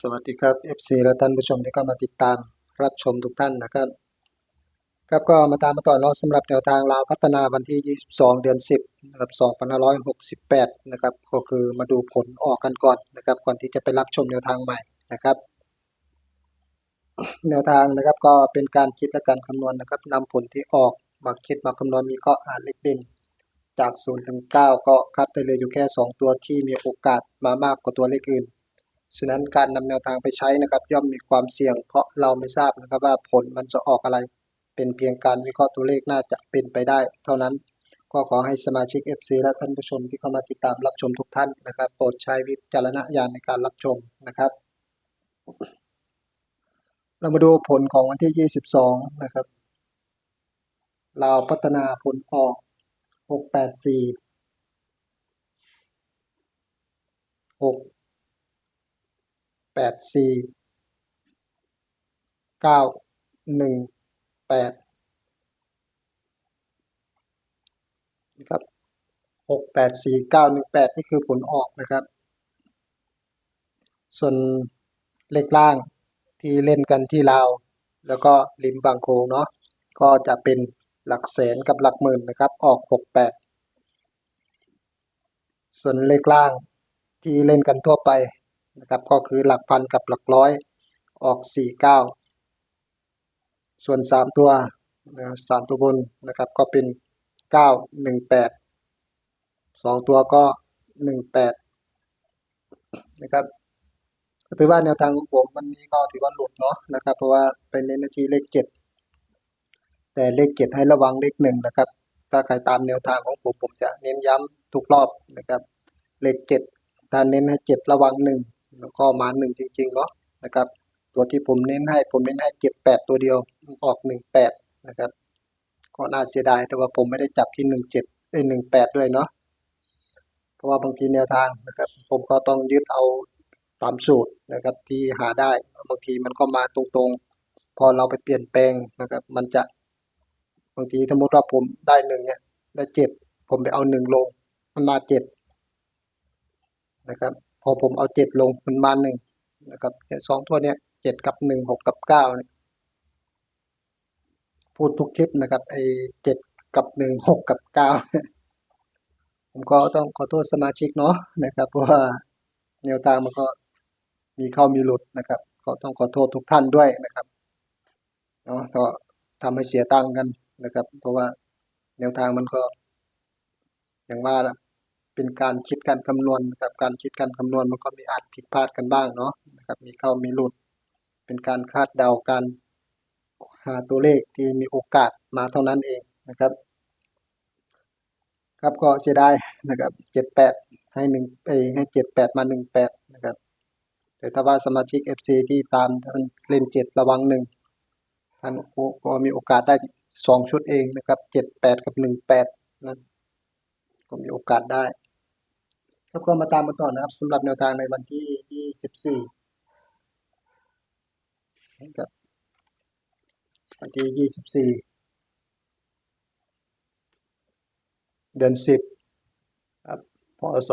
สวัสดีครับ FC และท่านผู้ชมที่เข้ามาติดตามรับชมทุกท่านนะครับ ครับก็มาตามมาต่อเนาะสำหรับแนวทางลาวพัฒนาวันที่ 22 เดือน 10นะครับ2568 นะครับ ก็คือมาดูผลออกกันก่อนนะครับ ก่อนที่จะไปรับชมแนวทางใหม่นะครับ แนวทางนะครับก็เป็นการคิดและการคำนวณนะครับนำผลที่ออกมาคิดมาคำนวณมีก็อ่านเลขเด่นจาก0ถึง9ก็คัดได้เลยอยู่แค่ 2 ตัวที่มีโอกาสมามากกว่าตัวเลขอื่น ฉะนั้นการนำแนวทางไปใช้นะครับ ย่อมมีความเสี่ยงเพราะเราไม่ทราบนะครับว่าผลมันจะออกอะไร เป็นเพียงการวิเคราะห์ตัวเลขน่าจะเป็นไปได้ เท่านั้นก็ขอให้สมาชิก FC และท่านผู้ชมที่เข้ามาติดตามรับชมทุกท่านนะครับ โปรดใช้วิจารณญาณในการรับชมนะครับ เรามาดูผลของวันที่ 22 นะครับลาวพัฒนาผลออก 684 6 แปดสี่เก้าหนึ่งแปดนะครับหกแปดสี่เก้าหนึ่งแปดนี่คือผลออกนะครับ ส่วนเลขล่างที่เล่นกันที่ลาว แล้วก็ลิมบางโคงเนาะก็จะเป็นหลักแสนกับหลักหมื่นนะครับ ออกหกแปดส่วนเลขล่างที่เล่นกันทั่วไป นะครับก็คือหลักพันกับหลักร้อยออกสี่เก้าส่วนสามตัวนะสามตัวบนนะครับก็เป็นเก้าหนึ่งแปดสองตัวก็หนึ่งแปดนะครับถือว่าแนวทางของผมวันนี้ก็ถือว่าหลุดเนาะนะครับ เพราะว่าเป็นเน้นทีเลขเจ็ดแต่เลขเจ็ดให้ระวังเลขหนึ่งนะครับถ้าใครตามแนวทางของผมผมจะเน้นย้ำทุกรอบนะครับ เลขเจ็ดถ้าเน้นให้เจ็ดระวังหนึ่ง แล้วก็มาหนึ่งจริงๆเนาะนะครับ ตัวที่ผมเน้นให้ผมเน้นให้เจ็ดแปดตัวเดียวออกหนึ่งแปดนะครับก็น่าเสียดายแต่ว่าผมไม่ได้จับที่หนึ่งเจ็ดเอ้หนึ่งแปดด้วยเนาะเพราะว่าบางทีแนวทางนะครับ ผมก็ต้องยึดเอาตามสูตรนะครับที่หาได้บางทีมันก็มาตรงๆ พอเราไปเปลี่ยนแปลงนะครับ มันจะบางทีสมมติว่าผมได้หนึ่งเนี่ยได้เจ็ดผมไปเอาหนึ่งลง มันมาเจ็ดนะครับ อผมเอาเจ็ดลงมันมาหนึ่งนะครับสองตัวเนี้ยเจ็ดกับหนึ่งหกกับเก้านี่พูดทุกคลิปนะครับไอ้เจ็ดกับหนึ่งหกกับเก้าผมก็ต้องขอโทษสมาชิกเนาะนะครับเพราะว่าแนวทางมันก็มีเข้ามีหลุดนะครับ ก็ต้องขอโทษทุกท่านด้วยนะครับเนาะก็ทำให้เสียตังค์กันนะครับ เพราะว่าแนวทางมันก็อย่างว่าละ เป็นการคิดการคำนวณนะครับการคิดการคำนวณมันก็มีอาจผิดพลาดกันบ้างเนาะนะครับมีเข้ามีหลุด เป็นการคาดเดาการหาตัวเลขที่มีโอกาสมาเท่านั้นเองนะครับ ครับก็เสียดายนะครับเจ็ดแปดให้หนึ่งเอให้เจ็ดแปดมาหนึ่งแปดนะครับแต่ถ้าว่าสมาชิก FC ที่ตามท่านเล่นเจ็ดระวังหนึ่งท่านก็มีโอกาสได้สองชุดเองนะครับเจ็ดแปดกับหนึ่งแปดนั้นก็มีโอกาสได้ ครับก็มาตามกันต่อนะครับสำหรับแนวทางในวันที่24นะครับวันที่24เดือน10ครับพศ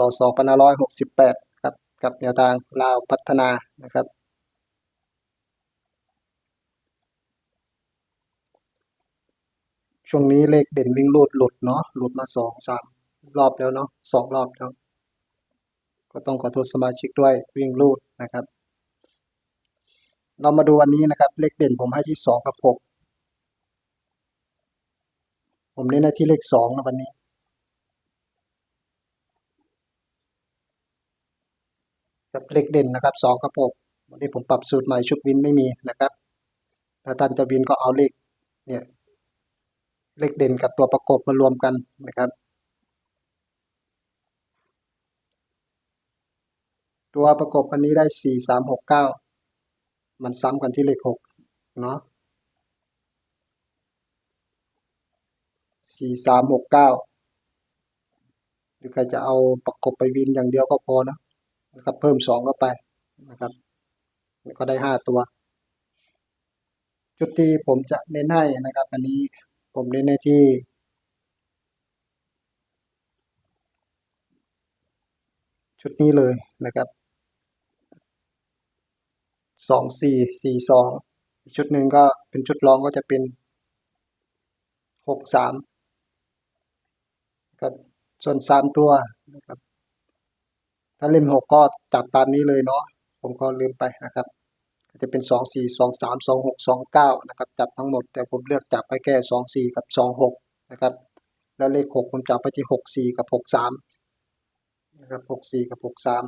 2568ครับกับแนวทางลาวพัฒนานะครับช่วงนี้เลขเด่นวิ่งรูดหลุดเนาะหลุดมาสองสามรอบแล้วเนาะสองรอบแล้ว ก็ต้องขอโทษสมาชิกด้วยวิ่งรูดนะครับ เรามาดูวันนี้นะครับ เลขเด่นผมให้ที่สองกับหกผมเน้นในที่เลขสองนะวันนี้ กับเลขเด่นนะครับสองกับหกวันนี้ผมปรับสูตรใหม่ชุดวินไม่มีนะครับถ้าท่านจะวินก็เอาเลขเนี่ยเลขเด่นกับตัวประกบมารวมกันนะครับ ตัวประกบอันนี้ได้สี่สามหกเก้ามันซ้ำกันที่เลขหกเนาะสี่สามหกเก้าหรือใครจะเอาประกบไปวินอย่างเดียวก็พอนะนะครับเพิ่มสองเข้าไปนะครับก็ได้ห้าตัว จุดที่ผมจะเน้นให้นะครับ อันนี้ผมเน้นในที่ชุดนี้เลยนะครับ สองสี่สี่สองอีกชุดหนึ่งก็เป็นชุดรองก็จะเป็นหกสามครับส่วนสามตัวนะครับ ถ้าเล่นหกก็จับตามนี้เลยเนาะผมก็ลืมไปนะครับจะเป็นสองสี่สองสามสองหกสองเก้านะครับ จับทั้งหมด แต่ผมเลือกจับไปแค่สองสี่กับสองหกนะครับ แล้วเลขหกผมจับไปที่หกสี่กับหกสามนะครับหกสี่กับหกสาม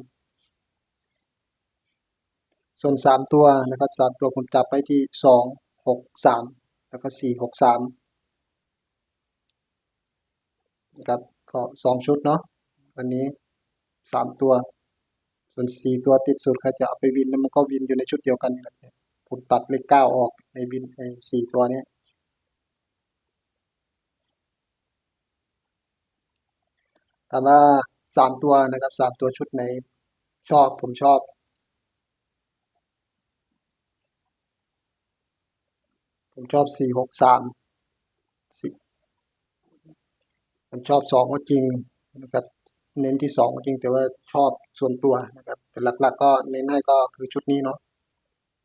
ส่วนสามตัวนะครับสามตัวผมจับไปที่สองหกสามแล้วก็สี่หกสามนะครับก็สองชุดเนาะวันนี้สามตัว ส่วนสี่ตัวติดสุดใครจะเอาไปวินมันก็วินอยู่ในชุดเดียวกันนี่แหละผมตัดเลขเก้าออกในวินไอ้สี่ตัวนี้ถามว่าสามตัวนะครับสามตัวชุดไหนชอบผมชอบ ผมชอบสี่หกสามสี่ผมชอบสองก็จริงนะครับเน้นที่สองก็จริงแต่ว่าชอบส่วนตัวนะครับ แต่หลักๆก็เน้นให้ก็คือชุดนี้เนาะ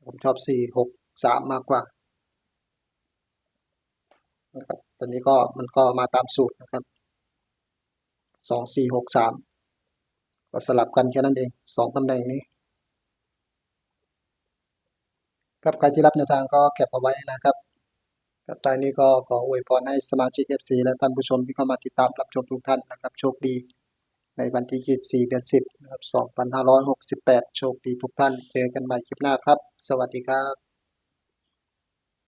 ผมชอบสี่หกสามมากกว่านะครับตอนนี้ก็มันก็มาตามสูตรนะครับสองสี่หกสามก็สลับกันแค่นั้นเองสองตำแหน่งนี้ ครับใครที่รับแนวทางก็เก็บเอาไว้นะครับครับตอนนี้ก็ขออวยพรให้สมาชิก FC และท่านผู้ชมที่เข้ามาติดตามรับชมทุกท่านนะครับ โชคดี ในวันที่ 24 เดือน 10 นะครับ 2568 โชคดีทุกท่าน เจอกันใหม่คลิปหน้าครับ สวัสดีครับ